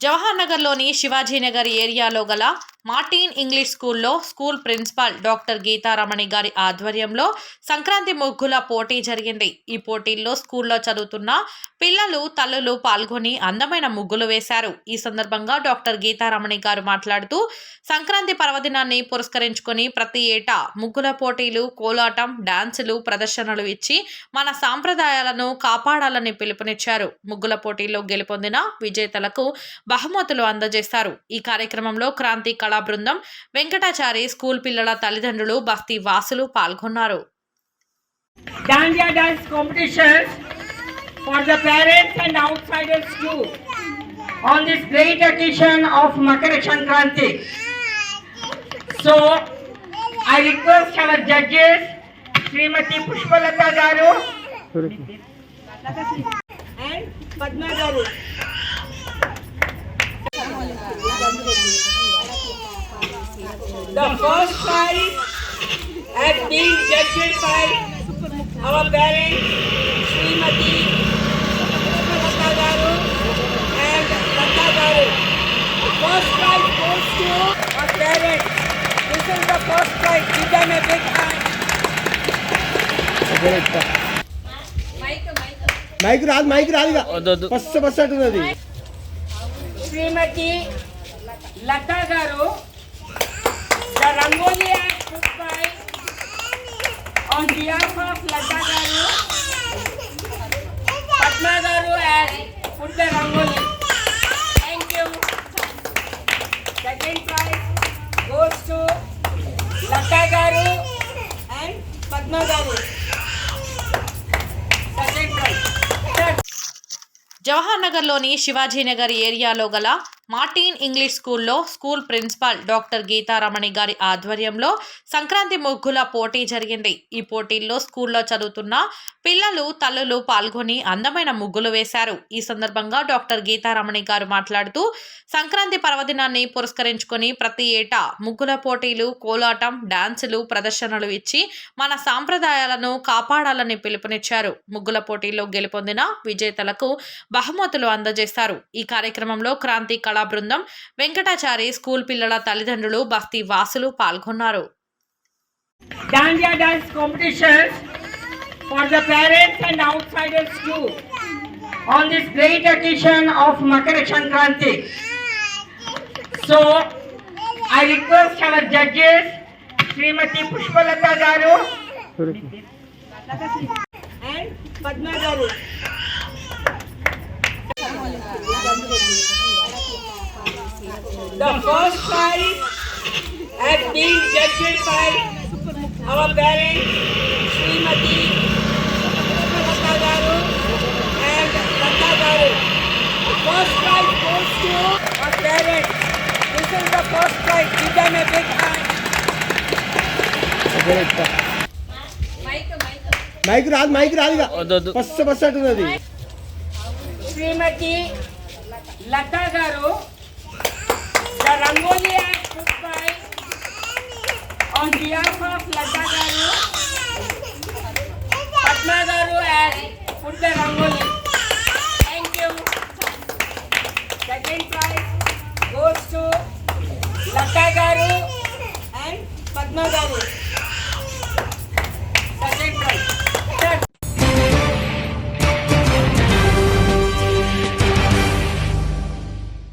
జవహర్ నగర్లోని శివాజీనగర్ ఏరియాలో గల మార్టిన్ ఇంగ్లీష్ స్కూల్లో స్కూల్ ప్రిన్సిపాల్ డాక్టర్ గీతారమణి గారి ఆధ్వర్యంలో సంక్రాంతి ముగ్గుల పోటీ జరిగింది. ఈ పోటీల్లో స్కూల్లో చదువుతున్న పిల్లలు తల్లులు పాల్గొని అందమైన ముగ్గులు వేశారు. ఈ సందర్భంగా డాక్టర్ గీతారమణి గారు మాట్లాడుతూ సంక్రాంతి పర్వదినాన్ని పురస్కరించుకొని ప్రతి ఏటా ముగ్గుల పోటీలు కోలాటం డాన్సులు ప్రదర్శనలు ఇచ్చి మన సాంప్రదాయాలను కాపాడాలని పిలుపునిచ్చారు. ముగ్గుల పోటీల్లో గెలుపొందిన విజేతలకు బహుమతులు అందజేస్తారు ఈ కార్యక్రమంలో క్రాంతి కళ బృందం వెంకటాచారి స్కూల్ పిల్లల తల్లిదండ్రులు భక్తి వాసులు పాల్గొన్నారు Dandiya dance competitions for the parents and outsiders too on this great occasion of Makara Sankranti. So, I request our judges, Srimati Pushpalata Garu and Padma Garu. the first prize has been judged by our parents, Srimati Lata Garu and Lata The first prize goes to our parents. This is the first prize. Give them a big hand. Mic Raj mic राज पस्स पस्स Shrimati Lata garu the Rangoli act put by on behalf of Lata Garu, Padma Garu has put the Rangoli. Thank you. Second prize goes to Lata Garu and Padma Garu. Second prize. Third Jawahar నగర్లోని శివాజీనగర్ ఏరియాలో గల Martin English స్కూల్లో school principal doctor Geetharamani గారి ఆధ్వర్యంలో సంక్రాంతి ముగ్గుల పోటీ జరిగింది. ఈ పోటీల్లో స్కూల్లో చదువుతున్న పిల్లలు తల్లులు పాల్గొని అందమైన ముగ్గులు వేశారు. ఈ సందర్భంగా డాక్టర్ గీతారమణి గారు మాట్లాడుతూ సంక్రాంతి పర్వదినాన్ని పురస్కరించుకొని ప్రతి ఏటా ముగ్గుల పోటీలు కోలాటం డాన్సులు ప్రదర్శనలు ఇచ్చి మన సాంప్రదాయాలను కాపాడాలని పిలుపునిచ్చారు. ముగ్గుల పోటీల్లో గెలుపొందిన విజేతలకు బహుమతులు అందజేస్తారు ఈ కార్యక్రమంలో క్రాంతి కళ సభా బృందం వెంకటాచారి స్కూల్ పిల్లల తల్లిదండ్రులు భక్తి వాసులు పాల్గొన్నారు. శ్రీమతి గారు The first prize has been judged by our parents, Srimati Pushpalata Garu and Lata Garu. The first prize goes to our parents. This is the first prize. Give them a big hand. Mic రాదు mic రాదు first first అంటున్నది Srimati Lata Garu, Rangoli act by on behalf of Lata Garu, Padma Garu has put the Rangoli. Thank you. Second prize goes to Lata Garu and Padma Garu.